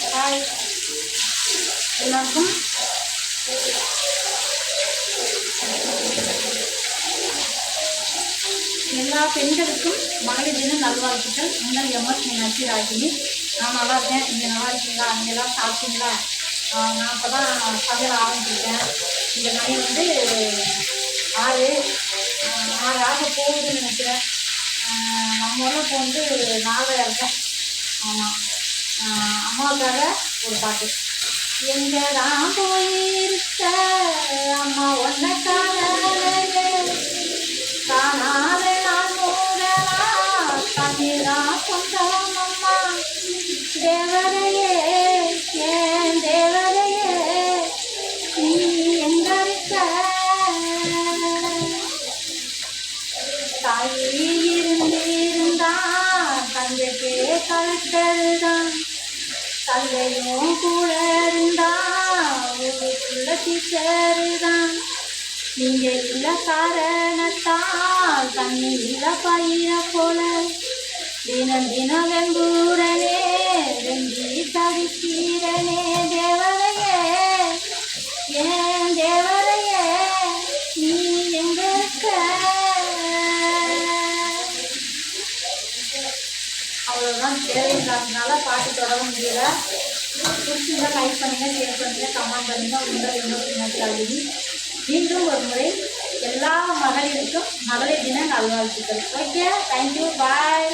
Hi எல்லாருக்கும் எல்லா பெண்களுக்கும் மகளிர் தின நல்வாழ்த்துக்கள். உங்கள் எம்எஸ் மீனாட்சி ராகினி. நான் நல்லா இருக்கேன். நீங்கள் நல்லா இருக்கீங்களா? நீங்கள் எல்லாம் சாப்பிட்டீங்களா? நான் இப்போ தான் சமையல் ஆரம்பிச்சிருக்கேன். இந்த மணி வந்து ஆறு ஆறு ஆக போகுதுன்னு நினைக்கிறேன். நம்ம ஊரில் இப்போ வந்து நாலரை இருக்கேன் ஆமாம் அம்மாவுக்காக ஒரு பாட்டு. எங்கதான் போயிருக்க அம்மா ஒன்ன காணலையே காணாத நான் போகலாம். கண்ணீரா சொந்தம் அம்மா. தேவரையே ஏன் தேவரையே நீ எங்க இருக்க? தாயி இருந்திருந்தா தந்தைக்கே கழுத்ததுதான் தந்தையும் கூட இருந்தா ஊருக்குள்ள டீச்சருதான் நீங்க இல்ல காரணத்தால் தண்ணி இல்ல பயிர போல. தினம் தினம் வெம்பூரனே வெங்கி தவிக்கிறனே தேவதையே ஏன் தேவதையே நீ எங்க இருக்க அவ்வளோதான் தேவையில்லாதனால பாட்டு தொடர முடியல. பிடிச்சிருந்தா லைக் பண்ணுங்கள் ஷேர் பண்ணுங்க கமெண்ட் பண்ணுங்கள் உங்கள் இன்னொரு மீண்டும் ஒரு முறை எல்லா மகளிருக்கும் மகளிர் தின நல்வாழ்த்துக்கள். Okay thank you bye